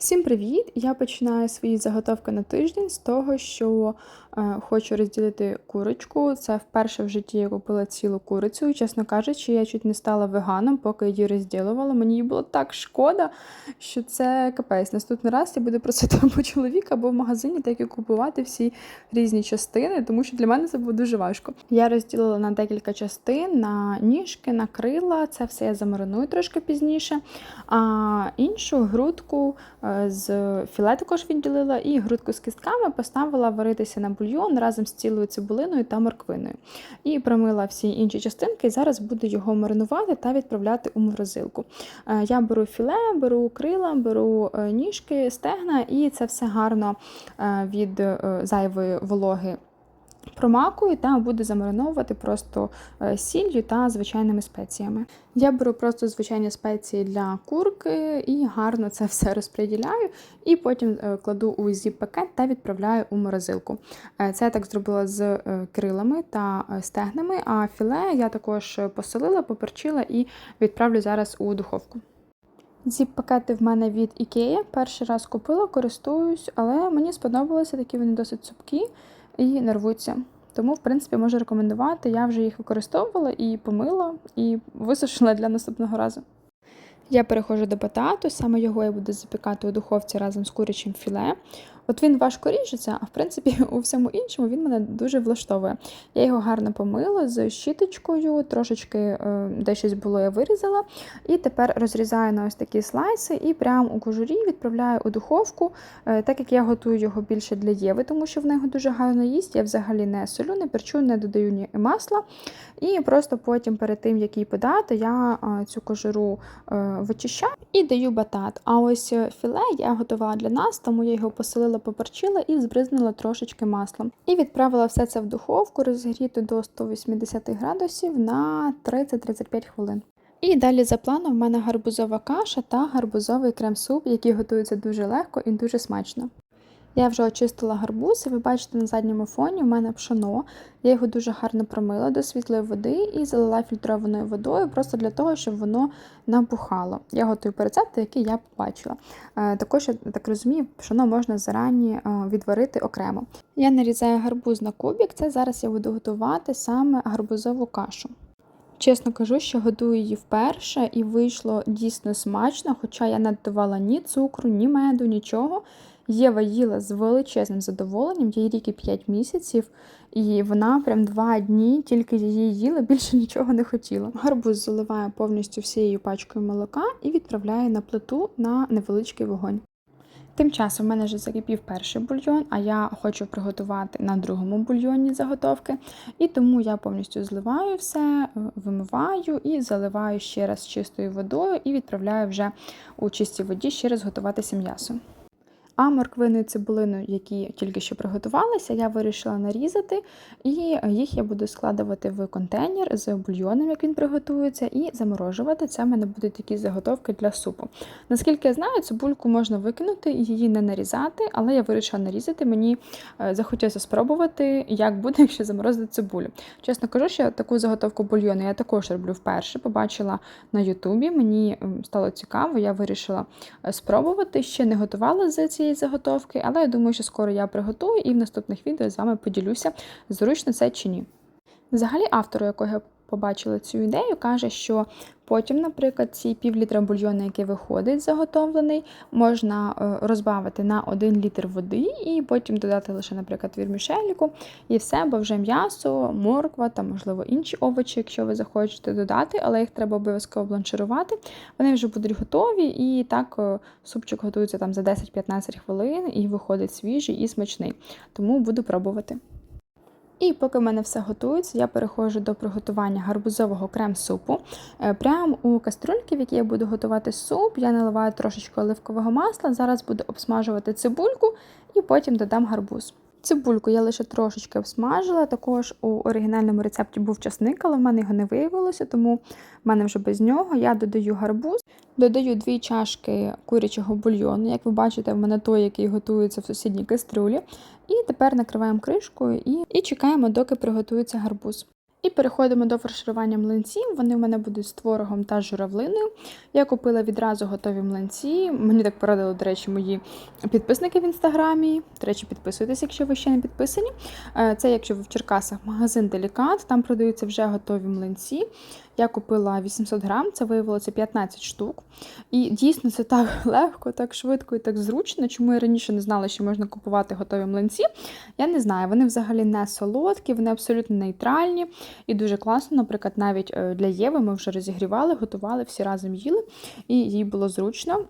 Всім привіт! Я починаю свої заготовки на тиждень з того, що е, хочу розділити курочку. Це вперше в житті я купила цілу курицю. І, чесно кажучи, я чуть не стала веганом, поки її розділувала. Мені її було так шкода, що це капець. Наступний раз я буду просити або чоловіка, або в магазині так і купувати всі різні частини, тому що для мене це було дуже важко. Я розділила на декілька частин: на ніжки, на крила. Це все я замариную трошки пізніше. А іншу грудку. Е, з філе також відділила і грудку з кістками поставила варитися на бульйон разом з цілою цибулиною та морквиною. І промила всі інші частинки, і зараз буду його маринувати та відправляти у морозилку. Е, Я беру філе, беру крила, беру е, ніжки, стегна, і це все гарно від зайвої вологи. Промакую та буду замариновувати просто е, сіллю та звичайними спеціями. Я беру просто звичайні спеції для курки і гарно це все розподіляю, і потім е, кладу у зіп-пакет та відправляю у морозилку. Е, Це я так зробила з крилами та стегнами, а філе я також посолила, поперчила і відправлю зараз у духовку. Зіп-пакети в мене від Ікея. Перший раз купила, користуюсь, але мені сподобалося, такі вони досить цупкі і не рвуться. Тому, в принципі, можу рекомендувати. Я вже їх використовувала і помила, і висушила для наступного разу. Я переходжу до батату, саме його я буду запікати у духовці разом з курячим філе. От він важко ріжеться, а в принципі у всьому іншому він мене дуже влаштовує. Я його гарно помила з щіточкою, трошечки е, де щось було, я вирізала. І тепер розрізаю на ось такі слайси і прямо у кожурі відправляю у духовку, Е, так як я готую його більше для Єви, тому що в неї дуже гарно їсть. Я взагалі не солю, не перчу, не додаю ні масла. І просто потім, перед тим, як її подати, я е, цю кожуру вичищаю і даю батат. А ось філе я готувала для нас, тому я його посолила, поперчила і збризнула трошечки маслом. І відправила все це в духовку, розгріту до 180 градусів на 30-35 хвилин. І далі за планом в мене гарбузова каша та гарбузовий крем-суп, які готуються дуже легко і дуже смачно. Я вже очистила гарбуз, і ви бачите на задньому фоні в мене пшоно. Я його дуже гарно промила до світлої води і залила фільтрованою водою, просто для того, щоб воно набухало. Я готую по рецепту, який я побачила. Е, Також, я так розумію, пшоно можна зарані е, відварити окремо. Я нарізаю гарбуз на кубик, це зараз я буду готувати саме гарбузову кашу. Чесно кажу, що готую її вперше і вийшло дійсно смачно, хоча я не додавала ні цукру, ні меду, нічого. Єва їла з величезним задоволенням, їй рік і 5 місяців, і вона прям два дні тільки її їла, більше нічого не хотіла. Гарбуз заливаю повністю всією пачкою молока і відправляю на плиту на невеличкий вогонь. Тим часом в мене вже закипів перший бульйон, а я хочу приготувати на другому бульйоні заготовки. І тому я повністю зливаю все, вимиваю і заливаю ще раз чистою водою і відправляю вже у чистій воді ще раз готуватися м'ясо. А морквину і цибулину, які тільки що приготувалися, я вирішила нарізати, і їх я буду складувати в контейнер з бульйоном, як він приготується, і заморожувати. Це в мене будуть такі заготовки для супу. Наскільки я знаю, цибульку можна викинути і її не нарізати, але я вирішила нарізати. Мені е, захотілося спробувати, як буде, якщо заморозити цибулю. Чесно кажу, що таку заготовку бульйону я також роблю вперше. Побачила на Ютубі. Мені стало цікаво, я вирішила е, спробувати. Ще не готувала з цієї заготовки, але я думаю, що скоро я приготую і в наступних відео з вами поділюся, зручно це чи ні. Взагалі, автору, якого я побачила цю ідею, каже, що потім, наприклад, ці півлітра бульйону, який виходить заготовлений, можна е, розбавити на 1 літр води і потім додати лише, наприклад, вірмішельку і все, бо вже м'ясо, морква та, можливо, інші овочі, якщо ви захочете додати, але їх треба обов'язково бланширувати. Вони вже будуть готові, і так е, супчик готується там за 10-15 хвилин і виходить свіжий і смачний. Тому буду пробувати. І поки в мене все готується, я переходжу до приготування гарбузового крем-супу. Е, Прямо у каструльки, в якій я буду готувати суп, я наливаю трошечки оливкового масла. Зараз буду обсмажувати цибульку і потім додам гарбуз. Цибульку я лише трошечки обсмажила. Також у оригінальному рецепті був часник, але в мене його не виявилося, тому в мене вже без нього. Я додаю гарбуз, додаю дві чашки курячого бульйону. Як ви бачите, в мене той, який готується в сусідній кастрюлі. І тепер накриваємо кришкою і, і чекаємо, доки приготується гарбуз. І переходимо до фарширування млинців. Вони в мене будуть з творогом та журавлиною. Я купила відразу готові млинці. Мені так порадили, до речі, мої підписники в інстаграмі. До речі, підписуйтесь, якщо ви ще не підписані. Е, Це якщо ви в Черкасах магазин Делікат, там продаються вже готові млинці. Я купила 800 грам, це виявилося 15 штук. І дійсно це так легко, так швидко і так зручно. Чому я раніше не знала, що можна купувати готові млинці? Я не знаю. Вони взагалі не солодкі, вони абсолютно нейтральні і дуже класно. Наприклад, навіть е, для Єви ми вже розігрівали, готували, всі разом їли, і їй було зручно.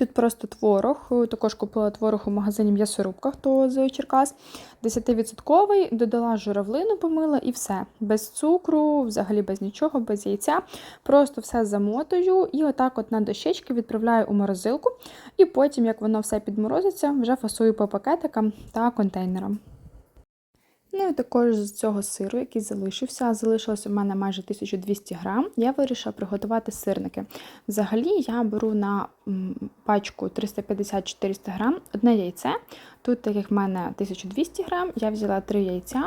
Тут просто творог, е, також купила творог у магазині м'ясорубка, хто з Черкас. 10%, додала журавлину, помила і все. Без цукру, взагалі без нічого, без яйця. Просто все замотую і отак от на дощечки відправляю у морозилку. І потім, як воно все підморозиться, вже фасую по пакетикам та контейнерам. Ну і також з цього сиру, який залишився, залишилось у мене майже 1200 грам, я вирішила приготувати сирники. Взагалі я беру на пачку 350-400 грам одне яйце. Тут, так як в мене 1200 грам, я взяла 3 яйця.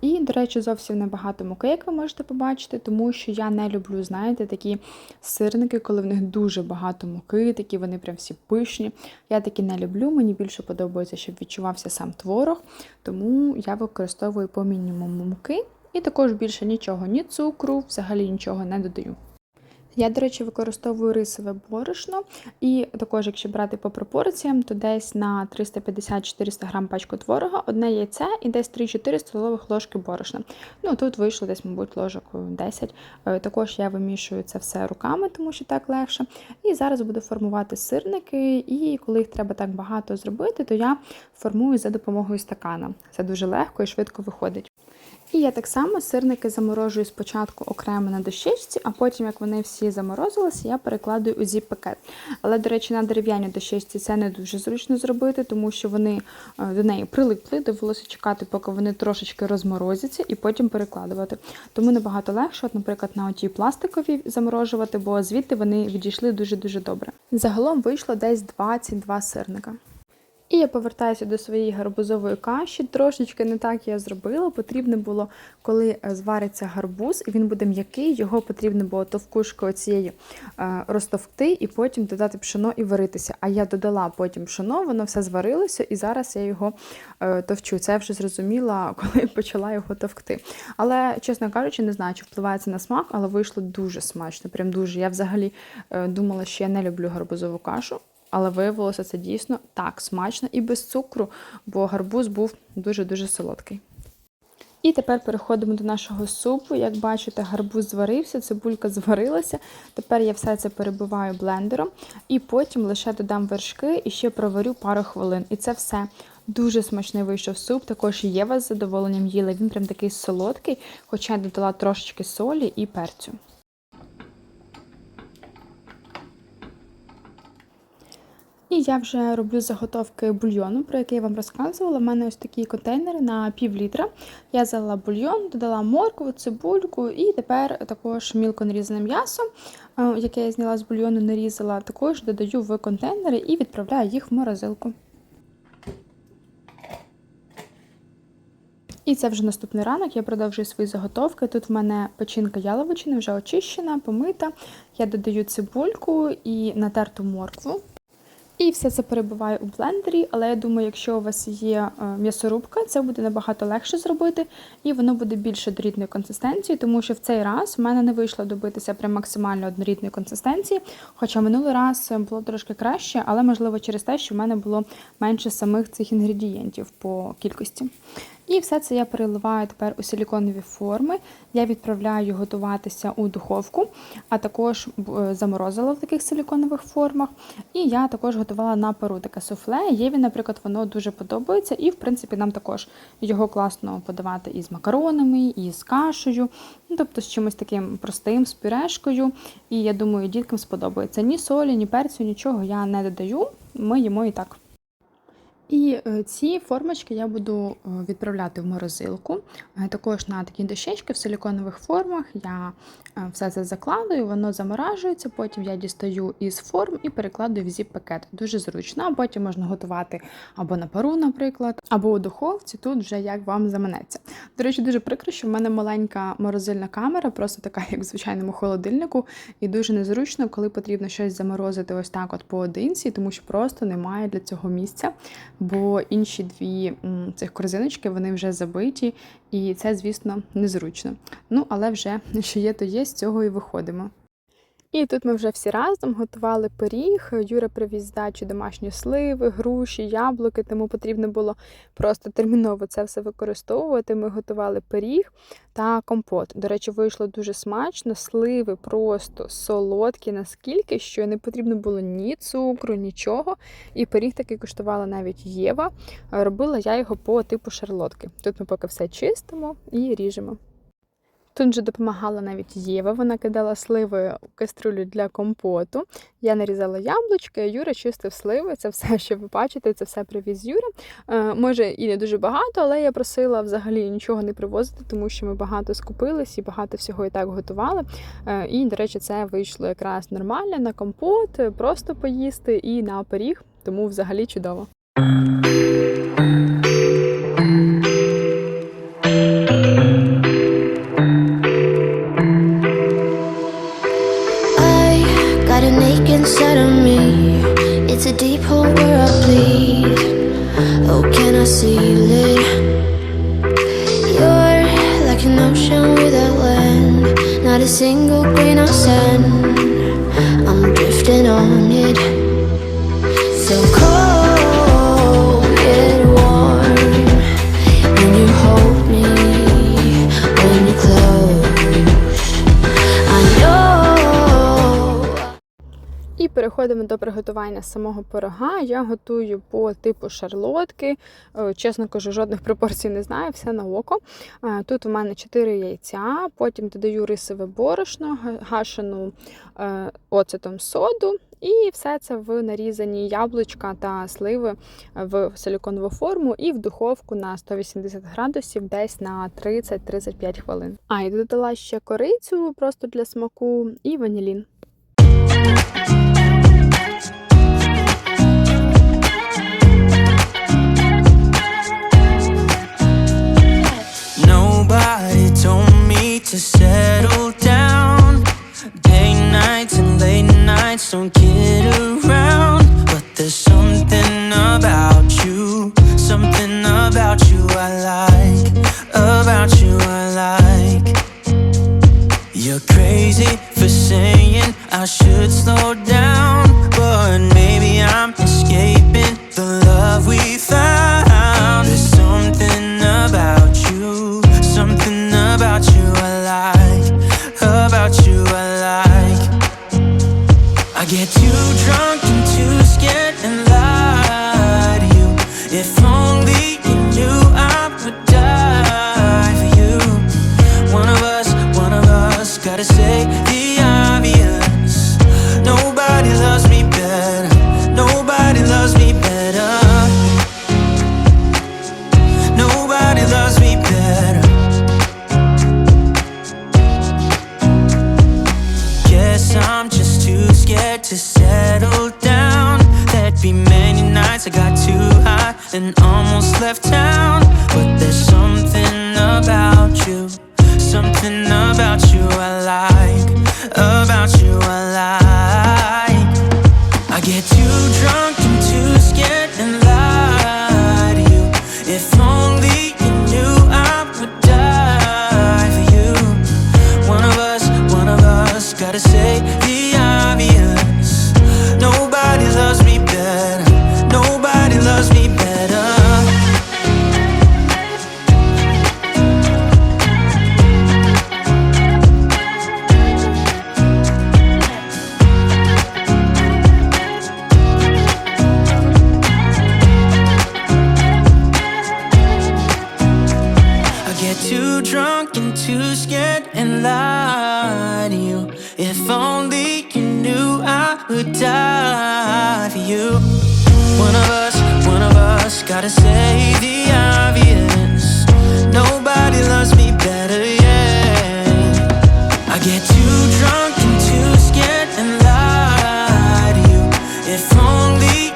І, до речі, зовсім небагато муки, як ви можете побачити, тому що я не люблю, знаєте, такі сирники, коли в них дуже багато муки, такі вони прям всі пишні. Я такі не люблю, мені більше подобається, щоб відчувався сам творог, тому я використовую по мінімуму муки. І також більше нічого, ні цукру, взагалі нічого не додаю. Я, до речі, використовую рисове борошно, і також, якщо брати по пропорціям, то десь на 350-400 грам пачку творога, одне яйце і десь 3-4 столових ложки борошна. Ну, тут вийшло десь, мабуть, ложок 10. Е, Також я вимішую це все руками, тому що так легше. І зараз буду формувати сирники, і коли їх треба так багато зробити, то я формую за допомогою стакана. Це дуже легко і швидко виходить. І я так само сирники заморожую спочатку окремо на дощечці, а потім, як вони всі заморозилися, я перекладую у зіп-пакет. Але, до речі, на дерев'яній дощечці це не дуже зручно зробити, тому що вони е, до неї прилипли, довелося чекати, поки вони трошечки розморозяться, і потім перекладувати. Тому набагато легше, от, наприклад, на оті пластикові заморожувати, бо звідти вони відійшли дуже-дуже добре. Загалом вийшло десь 22 сирника. І я повертаюся до своєї гарбузової каші. Трошечки не так я зробила. Потрібно було, коли е, звариться гарбуз, і він буде м'який, його потрібно було товкушкою цієї е, розтовкти і потім додати пшено і варитися. А я додала потім пшено, воно все зварилося, і зараз я його е, товчу. Це я вже зрозуміла, коли почала його товкти. Але, чесно кажучи, не знаю, чи впливає це на смак, але вийшло дуже смачно. Прям дуже. Я взагалі думала, що я не люблю гарбузову кашу. Але виявилося це дійсно так смачно і без цукру, бо гарбуз був дуже-дуже солодкий. І тепер переходимо до нашого супу. Як бачите, гарбуз зварився, цибулька зварилася. Тепер я все це перебиваю блендером і потім лише додам вершки і ще проварю пару хвилин. І це все. Дуже смачний вийшов суп, також Єва з задоволенням їла. Він прям такий солодкий, хоча я додала трошечки солі і перцю. І я вже роблю заготовки бульйону, про який я вам розказувала. У мене ось такі контейнери на пів літра. Я залила бульйон, додала моркву, цибульку і тепер також мілко нарізане м'ясо, е, яке я зняла з бульйону, нарізала, також додаю в контейнери і відправляю їх в морозилку. І це вже наступний ранок, я продовжую свої заготовки. Тут в мене печінка яловичини вже очищена, помита. Я додаю цибульку і натерту моркву. І все це перебуває у блендері, але я думаю, якщо у вас є е, м'ясорубка, це буде набагато легше зробити, і воно буде більше однорідної консистенції, тому що в цей раз в мене не вийшло добитися прям максимально однорідної консистенції. Хоча минулий раз було трошки краще, але можливо через те, що в мене було менше самих цих інгредієнтів по кількості. І все це я переливаю тепер у силіконові форми. Я відправляю готуватися у духовку, а також е, заморозила в таких силіконових формах. І я також готувала на пару таке суфле. Єві, наприклад, воно дуже подобається, і, в принципі, нам також його класно подавати і з макаронами, і з кашею, ну, тобто з чимось таким простим, з пюрешкою. І я думаю, діткам сподобається. Ні солі, ні перцю, нічого я не додаю. Ми їмо і так. І е, ці формочки я буду е, відправляти в морозилку. Е, також на такі дощечки в силіконових формах я все це закладую, воно заморажується, потім я дістаю із форм і перекладую в зіп-пакет. Дуже зручно, а потім можна готувати або на пару, наприклад, або у духовці, тут вже як вам заманеться. До речі, дуже прикро, що в мене маленька морозильна камера, просто така, як в звичайному холодильнику, і дуже незручно, коли потрібно щось заморозити ось так от поодинці, тому що просто немає для цього місця бо інші дві цих корзиночки вони вже забиті, і це, звісно, незручно. Ну, але вже що є, то є, з цього і виходимо. І тут ми вже всі разом готували пиріг. Юра привіз здачі домашні сливи, груші, яблуки, тому потрібно було просто терміново це все використовувати. Ми готували пиріг та компот. До речі, вийшло дуже смачно, сливи просто солодкі, наскільки, що не потрібно було ні цукру, нічого. І пиріг такий коштувала навіть Єва. Робила я його по типу шарлотки. Тут ми поки все чистимо і ріжемо. Тут же допомагала навіть Єва, вона кидала сливи у каструлю для компоту. Я нарізала яблучки, Юра чистив сливи. Це все, що ви бачите, це все привіз Юра. Е, може, і не дуже багато, але я просила взагалі нічого не привозити, тому що ми багато скупились і багато всього і так готували. Е, і, до речі, це вийшло якраз нормально на компот, просто поїсти і на пиріг, тому взагалі чудово. Single grain of I'm drifting on it. So cold переходимо до приготування самого пирога. Я готую по типу шарлотки. Е, чесно кажу, жодних пропорцій не знаю, все на око. Е, тут у мене 4 яйця, потім додаю рисове борошно, гашену е, оцетом соду. І все це в нарізані яблучка та сливи в силіконову форму і в духовку на 180 градусів десь на 30-35 хвилин. А, і додала ще корицю просто для смаку і ванілін. Would die for you. One of us, one of us, gotta say the obvious. Nobody loves me better, yeah. I get too drunk and too scared and lie to you. If only